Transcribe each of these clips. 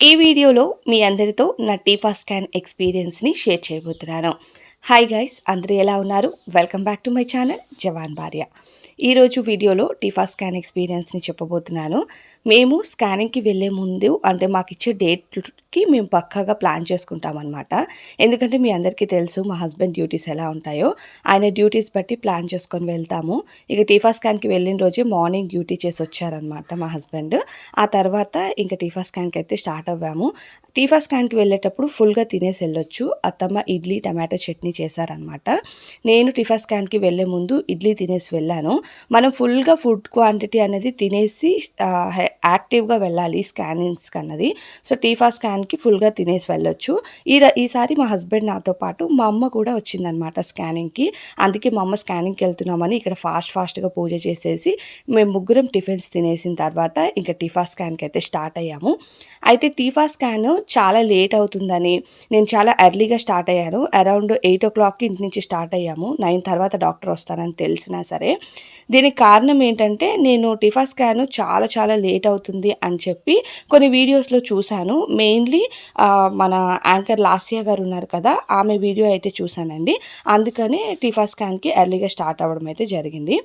ఈ వీడియోలో మీ అందరితో నా టీఫా స్కాన్ ఎక్స్పీరియన్స్ని షేర్ చేయబోతున్నాను. హాయ్ గైస్ అందరూ ఎలా ఉన్నారు? Welcome back to my channel జవాన్ భార్య ఈరోజు వీడియోలో టీఫా స్కాన్ ఎక్స్పీరియన్స్ని చెప్పబోతున్నాను. మేము స్కానింగ్కి వెళ్ళే ముందు అంటే మాకు ఇచ్చే డేట్కి మేము పక్కాగా ప్లాన్ చేసుకుంటాం అనమాట ఎందుకంటే మీ అందరికీ తెలుసు మా హస్బెండ్ డ్యూటీస్ ఎలా ఉంటాయో. ఆయన డ్యూటీస్ బట్టి ప్లాన్ చేసుకొని వెళ్తాము. ఇక టీఫా స్కాన్కి వెళ్ళిన రోజే మార్నింగ్ డ్యూటీ చేసి వచ్చారనమాట మా హస్బెండ్. ఆ తర్వాత ఇంకా టీఫా స్కాన్కి అయితే స్టార్ట్ అవ్వాము. టీఫా స్కాన్కి వెళ్ళేటప్పుడు ఫుల్గా తినేసి వెళ్ళొచ్చు. అత్తమ్మ ఇడ్లీ టమాటో చట్నీ చేశారనమాట నేను టిఫా స్కాన్కి వెళ్ళే ముందు ఇడ్లీ తినేసి వెళ్ళాను. మనం ఫుల్గా ఫుడ్ క్వాంటిటీ అనేది తినేసి యాక్టివ్గా వెళ్ళాలి స్కానింగ్స్కి అన్నది సో టీఫా స్కాన్కి ఫుల్గా తినేసి వెళ్ళొచ్చు. ఈ ఈసారి మా హస్బెండ్ నాతో పాటు మా అమ్మ కూడా వచ్చిందనమాట స్కానింగ్కి. అందుకే మా అమ్మ స్కానింగ్కి వెళ్తున్నామని ఇక్కడ ఫాస్ట్ ఫాస్ట్గా పూజ చేసేసి మేము ముగ్గురం టిఫిన్స్ తినేసిన తర్వాత ఇంకా టీఫా స్కాన్కి అయితే స్టార్ట్ అయ్యాము. అయితే టీఫా స్కాన్ చాలా లేట్ అవుతుందని నేను చాలా ఎర్లీగా స్టార్ట్ అయ్యాను. అరౌండ్ ఎయిట్ ఓ క్లాక్కి ఇంటి నుంచి స్టార్ట్ అయ్యాము. నైన్ తర్వాత డాక్టర్ వస్తారని తెలిసినా సరే. దీనికి కారణం ఏంటంటే నేను టిఫా స్కాన్ చాలా చాలా లేట్ అవుతుంది అని చెప్పి కొన్ని వీడియోస్లో చూశాను. మెయిన్లీ మన యాంకర్ లాస్యా గారు ఉన్నారు కదా ఆమె వీడియో అయితే చూశానండి. అందుకని టిఫా స్కాన్కి ఎర్లీగా స్టార్ట్ అవ్వడం అయితే జరిగింది.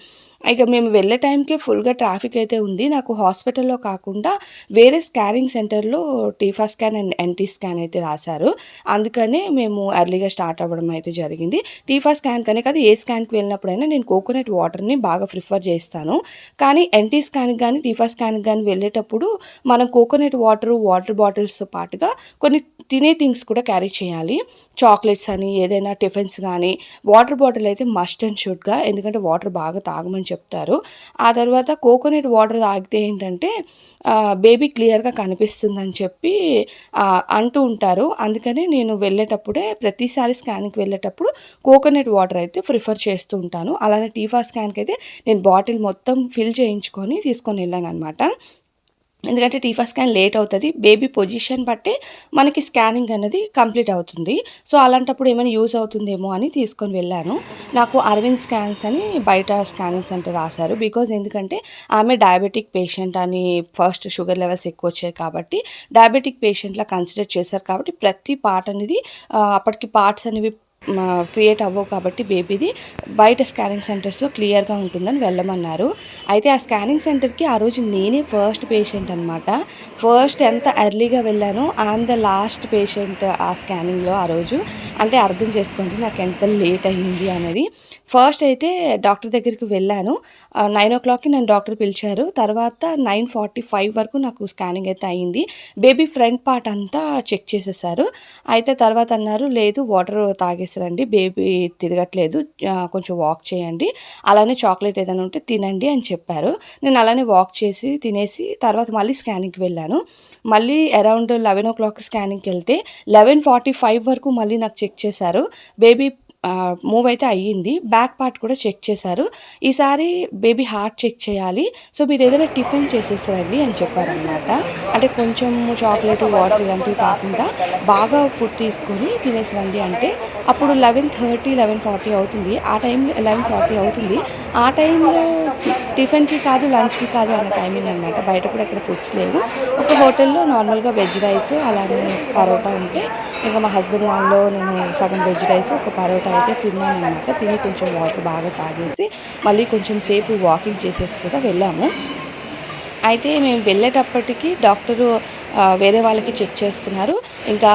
ఇక మేము వెళ్ళే టైంకి ఫుల్గా ట్రాఫిక్ అయితే ఉంది. నాకు హాస్పిటల్లో కాకుండా వేరే స్కానింగ్ సెంటర్లో TIFFA scan and NT scan అయితే రాశారు. అందుకనే మేము ఎర్లీగా స్టార్ట్ అవ్వడం అయితే జరిగింది. టీఫా స్కాన్ కనే కాదు ఏ స్కాన్కి వెళ్ళినప్పుడైనా నేను కోకోనట్ వాటర్ని బాగా ప్రిఫర్ చేస్తాను. కానీ ఎన్టీ స్కాన్కి కానీ టీఫా స్కాన్కి కానీ వెళ్ళేటప్పుడు మనం కోకోనట్ వాటర్ వాటర్ బాటిల్స్తో పాటుగా కొన్ని తినే థింగ్స్ కూడా క్యారీ చేయాలి. చాక్లెట్స్ అని ఏదైనా టిఫిన్స్ కానీ వాటర్ బాటిల్ అయితే మస్ట్ అండ్ షుడ్గా ఎందుకంటే వాటర్ బాగా తాగమని చెప్తారు. ఆ తర్వాత కోకోనట్ వాటర్ తాగితే ఏంటంటే బేబీ క్లియర్గా కనిపిస్తుందని చెప్పి అంటూ ఉంటారు. అందుకనే నేను వెళ్ళేటప్పుడే ప్రతిసారి స్కాన్కి వెళ్ళేటప్పుడు కోకోనట్ వాటర్ అయితే ప్రిఫర్ చేస్తూ ఉంటాను. అలానే టీఫా స్కాన్కి అయితే నేను బాటిల్ మొత్తం ఫిల్ చేయించుకొని తీసుకొని వెళ్ళాను అనమాట ఎందుకంటే టీఫా స్కాన్ లేట్ అవుతుంది బేబీ పొజిషన్ బట్టే మనకి స్కానింగ్ అనేది కంప్లీట్ అవుతుంది. సో అలాంటప్పుడు ఏమైనా యూజ్ అవుతుందేమో అని తీసుకొని వెళ్ళాను. నాకు అరవింద్ స్కాన్స్ అని బయట స్కానింగ్ సెంటర్ రాశారు. బికాజ్ ఎందుకంటే ఆమె డయాబెటిక్ పేషెంట్ అని ఫస్ట్ షుగర్ లెవెల్స్ ఎక్కువ వచ్చాయి కాబట్టి డయాబెటిక్ పేషెంట్లా కన్సిడర్ చేశారు కాబట్టి ప్రతి పార్ట్ అనేది అప్పటికి పార్ట్స్ అనేవి క్రియేట్ అవ్వవు కాబట్టి బేబీది బయట స్కానింగ్ సెంటర్స్లో క్లియర్గా ఉంటుందని వెళ్ళమన్నారు. అయితే ఆ స్కానింగ్ సెంటర్కి ఆ రోజు నేనే ఫస్ట్ పేషెంట్ అనమాట ఫస్ట్ ఎంత ఎర్లీగా వెళ్ళానో ఐఎమ్ ద లాస్ట్ పేషెంట్ ఆ స్కానింగ్లో ఆ రోజు. అంటే అర్థం చేసుకోండి నాకు ఎంత లేట్ అయ్యింది అనేది. ఫస్ట్ అయితే డాక్టర్ దగ్గరికి వెళ్ళాను. నైన్ ఓ క్లాక్కి నన్ను డాక్టర్ పిలిచారు. తర్వాత నైన్ ఫార్టీ ఫైవ్ వరకు నాకు స్కానింగ్ అయితే అయ్యింది. బేబీ ఫ్రంట్ పార్ట్ అంతా చెక్ చేసేసారు. అయితే తర్వాత అన్నారు లేదు వాటర్ తాగేసారండి బేబీ తిరగట్లేదు. కొంచెం వాక్ చేయండి. అలానే చాక్లెట్ ఏదైనా ఉంటే తినండి అని చెప్పారు. నేను అలానే వాక్ చేసి తినేసి తర్వాత మళ్ళీ స్కానింగ్కి వెళ్ళాను. మళ్ళీ అరౌండ్ లెవెన్ ఓ క్లాక్ స్కానింగ్కి వెళ్తే లెవెన్ ఫార్టీ ఫైవ్ వరకు మళ్ళీ నాకు చెక్ చేశారు. బేబీ మూవ్ అయితే అయ్యింది. బ్యాక్ పార్ట్ కూడా చెక్ చేశారు. ఈసారి బేబీ హార్ట్ చెక్ చేయాలి. సో మీరు ఏదైనా టిఫిన్ చేసేసారండి అని చెప్పారనమాట అంటే కొంచెం చాక్లెట్ వాటర్ ఇలాంటివి కాకుండా బాగా ఫుడ్ తీసుకొని తినేసిరండి అంటే అప్పుడు లెవెన్ థర్టీ లెవెన్ ఫార్టీ అవుతుంది. ఆ టైంలో లెవెన్ ఫార్టీ అవుతుంది. ఆ టైంలో టిఫిన్కి కాదు లంచ్కి కాదు అన్న టైమింగ్ అనమాట బయట కూడా ఇక్కడ ఫుడ్స్ లేవు. ఒక హోటల్లో నార్మల్గా వెజ్ రైస్ అలానే పరోటా ఉంటే ఇంకా మా హస్బెండ్ దానిలో నేను సగం వెజ్ రైస్ ఒక పరోటా అయితే తిన్నాను అనమాట తిని కొంచెం వాటర్ బాగా తాగేసి మళ్ళీ కొంచెం సేపు వాకింగ్ చేసేసి కూడా వెళ్ళాము. అయితే మేము వెళ్ళేటప్పటికి డాక్టరు వేరే వాళ్ళకి చెక్ చేస్తున్నారు. ఇంకా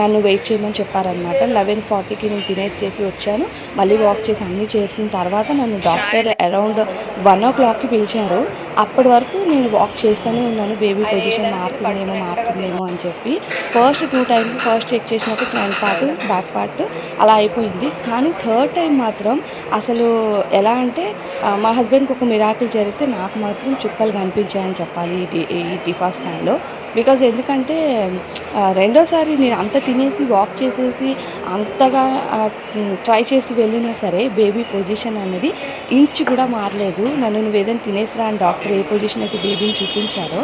నన్ను వెయిట్ చేయమని చెప్పారనమాట లెవెన్ ఫార్టీకి నేను తినేసి చేసి వచ్చాను. మళ్ళీ వాక్ చేసి అన్నీ చేసిన తర్వాత నన్ను డాక్టర్ అరౌండ్ వన్ ఓ క్లాక్కి పిలిచారు. అప్పటి వరకు నేను వాక్ చేస్తూనే ఉన్నాను. బేబీ పొజిషన్ మారుతుందేమో మారుతుందేమో అని చెప్పి. First two times first check చేసినప్పుడు ఫ్రంట్ పార్ట్ బ్యాక్ పార్ట్ అలా అయిపోయింది. కానీ థర్డ్ టైం మాత్రం అసలు ఎలా అంటే మా హస్బెండ్కి ఒక మిరాకిల్ జరిగితే నాకు మాత్రం చుక్కలు కనిపించాయని చెప్పాలి ఈ ఈ టిఫా స్టాండ్లో బికాజ్ ఎందుకంటే రెండోసారి నేను అంత తినేసి వాక్ చేసేసి అంతగా ట్రై చేసి వెళ్ళినా సరే బేబీ పొజిషన్ అనేది ఇంచ్ కూడా మారలేదు. నన్ను నువ్వు ఏదైనా తినేసిరా అని డాక్టర్ ఏ పొజిషన్ అయితే బేబీని చూపించారో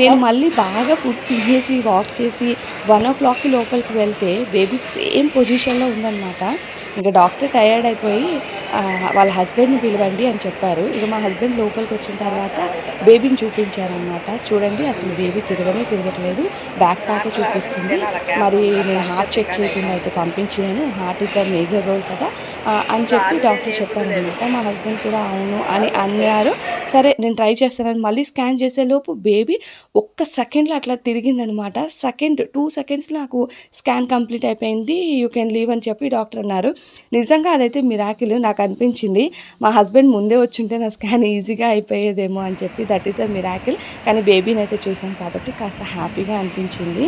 నేను మళ్ళీ బాగా ఫుడ్ తినేసి వాక్ చేసి వన్ ఓ క్లాక్కి లోపలికి వెళ్తే బేబీ సేమ్ పొజిషన్లో ఉందన్నమాట. ఇంకా డాక్టర్ టయర్డ్ అయిపోయి వాళ్ళ హస్బెండ్ని పిలవండి అని చెప్పారు. ఇక మా హస్బెండ్ లోపలికి వచ్చిన తర్వాత బేబీని చూపించారనమాట చూడండి అసలు బేబీ తిరగనే తిరగట్లేదు. బ్యాక్ ప్యాక్ చూపిస్తుంది. మరి నేను హార్ట్ చెక్ చేయకుండా అయితే పంపించాను heart is a major role కదా. అని చెప్పి డాక్టర్ చెప్పారనమాట మా హస్బెండ్ కూడా అవును అని అన్నారు. సరే నేను ట్రై చేస్తానని మళ్ళీ స్కాన్ చేసేలోపు బేబీ ఒక్క సెకండ్లో అట్లా తిరిగిందనమాట సెకండ్ టూ సెకండ్స్లో నాకు స్కాన్ కంప్లీట్ అయిపోయింది. యూ కెన్ లీవ్ అని చెప్పి డాక్టర్ అన్నారు. నిజంగా అదైతే మిరాకిల్ నాకు అనిపించింది. మా హస్బెండ్ ముందే వచ్చుంటే నా స్కాన్ ఈజీగా అయిపోయేదేమో అని చెప్పి దట్ ఈస్ అ మిరాకిల్ కానీ బేబీని అయితే చూసాను కాబట్టి కాస్త హ్యాపీగా అనిపించింది.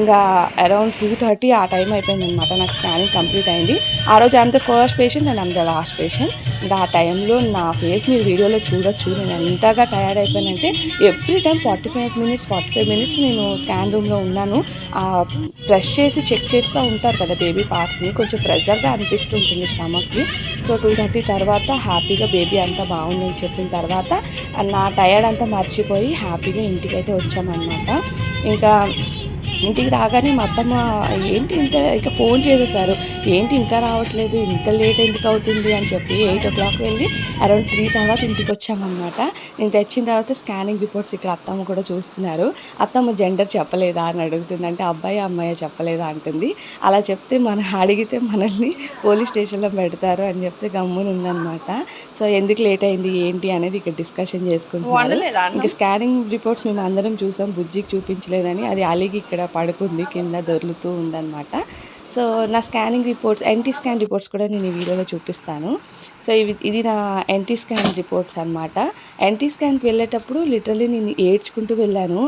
ఇంకా అరౌండ్ టూ థర్టీ ఆ టైం అయిపోయింది అనమాట నాకు స్కానింగ్ కంప్లీట్ అయింది. ఆ రోజు I'm first first patient and I'm the last patient. ఇంకా ఆ టైంలో నా ఫేస్ మీరు వీడియోలో చూడొచ్చు. నేను ఎంతగా tired అయిపోయానంటే every time forty five minutes forty five minutes నేను స్కాన్ రూమ్లో ఉన్నాను. ప్రెస్ చేసి చెక్ చేస్తూ ఉంటారు కదా బేబీ పార్ట్స్ని కొంచెం ప్రెజర్గా అనిపిస్తుంటుంది స్టమక్కి. సో టూ థర్టీ తర్వాత హ్యాపీగా బేబీ అంతా బాగుందని చెప్పిన తర్వాత నా టయర్డ్ అంతా మర్చిపోయి హ్యాపీగా ఇంటికి అయితే వచ్చామన్నమాట. ఇంకా ఇంటికి రాగానే మా అత్తమ్మ ఏంటి ఇంత ఇక ఫోన్ చేసేసారు ఏంటి ఇంకా రావట్లేదు ఇంత లేట్ ఎందుకు అవుతుంది? అని చెప్పి ఎయిట్ ఓ క్లాక్ వెళ్ళి అరౌండ్ త్రీ తర్వాత ఇంటికి వచ్చామన్నమాట. నేను తెచ్చిన తర్వాత స్కానింగ్ రిపోర్ట్స్ ఇక్కడ అత్తమ్మ కూడా చూస్తున్నారు. అత్తమ్మ జెండర్ చెప్పలేదా? అని అడుగుతుంది. అంటే అబ్బాయి అమ్మాయి చెప్పలేదా? అంటుంది. అలా చెప్తే మన అడిగితే మనల్ని పోలీస్ స్టేషన్లో పెడతారు అని చెప్తే గమ్మున ఉందన్నమాట. సో ఎందుకు లేట్ అయింది ఏంటి అనేది ఇక్కడ డిస్కషన్ చేసుకుంటున్నారు. ఇంకా స్కానింగ్ రిపోర్ట్స్ మేము అందరం చూసాం. బుజ్జికి చూపించలేదని. అది అలిగి ఇక్కడ పడుకుంది కింద దొర్లుతూ ఉందన్నమాట. సో నా scanning reports NT scan reports కూడా నేను ఈ వీడియోలో చూపిస్తాను. సో ఇవి ఇది నా ఎన్టీ స్కాన్ రిపోర్ట్స్ అనమాట ఎన్టీ స్కాన్కి వెళ్ళేటప్పుడు లిటరలీ నేను ఏడ్చుకుంటూ వెళ్ళాను.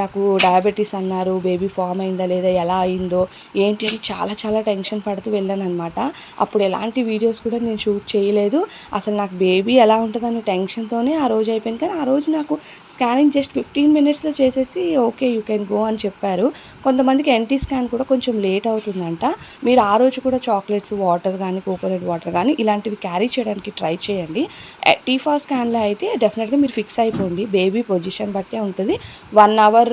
నాకు డయాబెటీస్ అన్నారు బేబీ ఫామ్ అయిందా లేదా ఎలా అయిందో ఏంటి అని చాలా చాలా టెన్షన్ పడుతూ వెళ్ళాను అనమాట అప్పుడు ఎలాంటి వీడియోస్ కూడా నేను షూట్ చేయలేదు. అసలు నాకు బేబీ ఎలా ఉంటుందనే టెన్షన్తోనే ఆ రోజు అయిపోయింది. కానీ ఆ రోజు నాకు స్కానింగ్ జస్ట్ ఫిఫ్టీన్ మినిట్స్లో చేసేసి ఓకే యూ కెన్ గో అని చెప్పారు. కొంతమందికి ఎన్టీ స్కాన్ కూడా కొంచెం లేట్ అవుతుందంట. మీరు ఆ రోజు కూడా చాక్లెట్స్ వాటర్ కానీ కోకోనట్ వాటర్ కానీ ఇలాంటివి క్యారీ చేయడానికి ట్రై చేయండి. టీఫా స్కాన్లో అయితే డెఫినెట్గా మీరు ఫిక్స్ అయిపోండి. బేబీ పొజిషన్ బట్టే ఉంటుంది. వన్ అవర్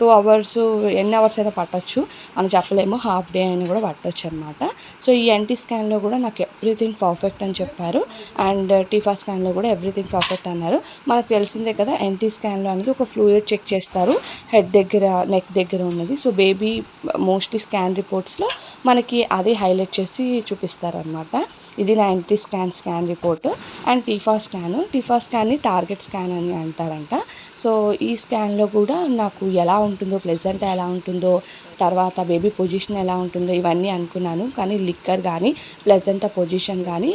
టూ అవర్స్ ఎన్ని అవర్స్ అయినా పట్టచ్చు. మనం చెప్పలేము హాఫ్ డే అయినా కూడా పట్టచ్చు అనమాట సో ఈ ఎన్టీ స్కాన్లో కూడా నాకు ఎవ్రీథింగ్ పర్ఫెక్ట్ అని చెప్పారు. అండ్ టీఫా స్కాన్లో కూడా ఎవ్రీథింగ్ పర్ఫెక్ట్ అన్నారు. మనకు తెలిసిందే కదా ఎన్టీ స్కాన్లో అనేది ఒక ఫ్లూయిడ్ చెక్ చేస్తారు. హెడ్ దగ్గర నెక్ దగ్గర ఉన్నది. సో బేబీ మోస్ట్లీ స్కాన్ రిపోర్ట్స్లో మనకి అదే హైలైట్ చేసి చూపిస్తారనమాట ఇది నా NT scan scan report. And TIFFA scan TIFFA స్కాన్ని target scan అని అంటారంట. సో ఈ స్కాన్లో కూడా నాకు ఎలా ఉంటుందో ప్లెజెంట్ ఎలా ఉంటుందో తర్వాత బేబీ పొజిషన్ ఎలా ఉంటుందో ఇవన్నీ అనుకున్నాను. కానీ లిక్కర్ కానీ ప్లెజెంట్ పొజిషన్ కానీ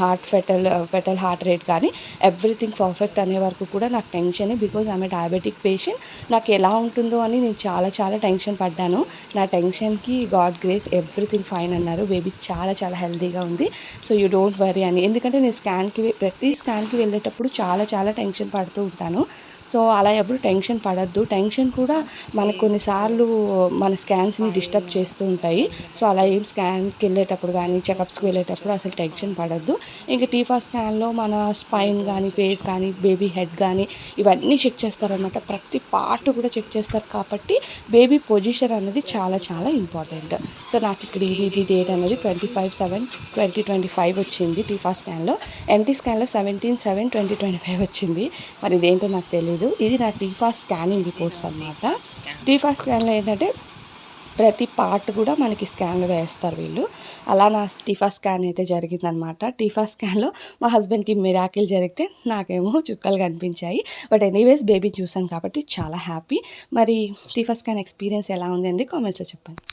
heart fetal fetal heart rate కానీ ఎవ్రీథింగ్ పర్ఫెక్ట్ అనే వరకు కూడా నాకు టెన్షన్ బికాజ్ ఆమె డయాబెటిక్ పేషెంట్. నాకు ఎలా ఉంటుందో అని నేను చాలా చాలా టెన్షన్ పడ్డాను. నా టెన్షన్కి గాడ్ గ్రేస్ ఎవ్రీథింగ్ ఫైన్ అన్నారు. బేబీ చాలా చాలా హెల్తీగా ఉంది. సో యూ డోంట్ వరీ అని. ఎందుకంటే నేను స్కాన్కి ప్రతి స్కాన్కి వెళ్ళేటప్పుడు చాలా చాలా టెన్షన్ పడుతూ ఉంటాను. సో అలా ఎవరు టెన్షన్ పడద్దు. టెన్షన్ కూడా మనకు కొన్నిసార్లు మన స్కాన్స్ని డిస్టర్బ్ చేస్తూ ఉంటాయి. సో అలా ఏం స్కాన్కి వెళ్ళేటప్పుడు కానీ చెకప్స్కి వెళ్ళేటప్పుడు అసలు టెన్షన్ పడద్దు. ఇంకా టీఫా స్కాన్లో మన స్పైన్ కానీ ఫేస్ కానీ బేబీ హెడ్ కానీ ఇవన్నీ చెక్ చేస్తారనమాట ప్రతి పార్ట్ కూడా చెక్ చేస్తారు కాబట్టి బేబీ పొజిషన్ అనేది చాలా చాలా ఇంపార్టెంట్. సో నాకు ఇక్కడ ఈడీటీ డేట్ అనేది twenty five seven twenty twenty five వచ్చింది టీఫా స్కాన్లో. NT స్కాన్లో seventeen seven twenty twenty five వచ్చింది. మరి ఇదేంటో నాకు తెలియదు ఇది నా టీఫా స్కానింగ్ రిపోర్ట్స్ అనమాట టీఫా స్కాన్లో ఏంటంటే ప్రతి పార్ట్ కూడా మనకి స్కాన్లో వేస్తారు వీళ్ళు. అలా నా టీఫా స్కాన్ అయితే జరిగిందనమాట టీఫా స్కాన్లో మా హస్బెండ్కి మిరాకిల్ జరిగితే నాకేమో చుక్కలు కనిపించాయి. బట్ ఎనీవేస్ బేబీ చూసాను కాబట్టి చాలా హ్యాపీ మరి టీఫా స్కాన్ ఎక్స్పీరియన్స్ ఎలా ఉంది అనేది కామెంట్స్లో చెప్పండి.